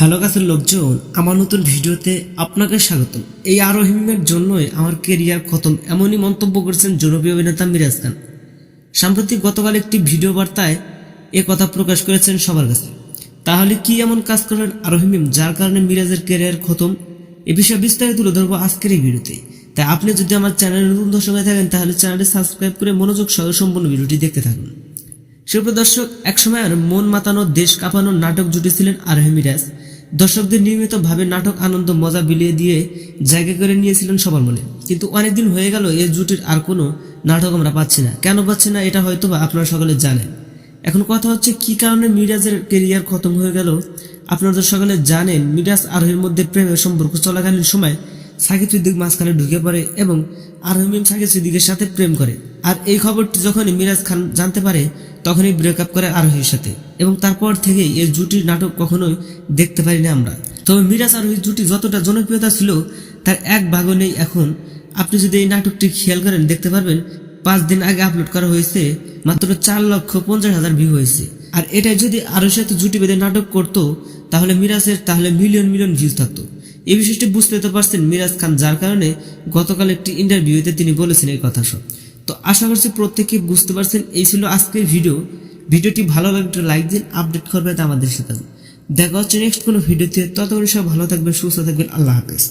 Hello গাছের লোকজন, আমার নতুন ভিডিওতে আপনাকে স্বাগতম। এই আরোহিমের জন্যই আমার কেরিয়ার খতম এমনই মন্তব্য করেছেন জনপ্রিয় অভিনেতা মিরাজ খান। সাম্প্রতিক গতকাল একটি ভিডিও বার্তায় এ কথা প্রকাশ করেছেন সবার কাছে। তাহলে কি এমন কাজ করলেন আরোহিম যার কারণে মিরাজের কেরিয়ার খতম? এ বিষয়ে বিস্তারিত তুলে ধরবো আজকের এই ভিডিওতে। তাই আপনি যদি আমার চ্যানেলে নতুন দর্শক হয়ে থাকেন, তাহলে চ্যানেলটি সাবস্ক্রাইব করে মনোযোগ সহ সম্পূর্ণ ভিডিওটি দেখতে থাকুন। সুপ্রিয় দর্শক, একসময় মন মাতানো, দেশ কাঁপানো নাটক জুটেছিলেন আরোহী মিরাজ। দর্শকদের নিয়মিতভাবে নাটক, আনন্দ, মজা বিলিয়ে দিয়ে জায়গা করে নিয়েছিলেন সবার মনে। কিন্তু অনেকদিন হয়ে গেল এই জুটির আর কোনো নাটক আমরা পাচ্ছি না। কেন পাচ্ছি না, এটা হয়তো বা আপনারা সকলে জানেন। এখন কথা হচ্ছে, কি কারণে মিরাজের কেরিয়ার খতম হয়ে গেল? আপনারা সকলে জানেন, মিরাজ আরোহীর মধ্যে প্রেমের সম্পর্ক চলাকালীন সময় সাকিব সিদ্দিক মাঝখানে ঢুকে পড়ে এবং আরহিম সাকিব সিদ্দিকের সাথে প্রেম করে। আর এই খবরটি যখনই মিরাজ খান জানতে পারে, তখনই ব্রেকআপ করে আরোহীর সাথে। এবং তারপর থেকেই এই জুটির নাটক কখনোই দেখতে পারি না আমরা। তবে মিরাজ আরোহীর জুটি যতটা জনপ্রিয়তা ছিল, তার এক ভাগও নেই এখন। আপনি যদি এই নাটকটি খেয়াল করেন, দেখতে পারবেন পাঁচ দিন আগে আপলোড করা হয়েছে, মাত্র চার লক্ষ পঞ্চাশ হাজার ভিউ হয়েছে। আর এটা যদি আরও সাথে জুটি বেঁধে নাটক করতো, তাহলে মিরাজের তাহলে মিলিয়ন মিলিয়ন ভিউজ থাকতো। এই বিষয়টি বুঝতে তো পারছেন মিরাজ খান, যার কারণে গতকাল একটি ইন্টারভিউতে তিনি বলেছেন এই কথা সব। তো আশা করছি প্রত্যেকে বুঝতে পারছেন, এই ছিল আজকের ভিডিও। ভিডিওটি ভালো লাগলে একটু লাইক দিন, আপডেট করবেন আমাদের সাথে। দেখা হচ্ছে নেক্সট কোনো ভিডিওতে। ততক্ষণ সব ভালো থাকবেন, সুস্থ থাকবেন, আল্লাহ হাফেজ।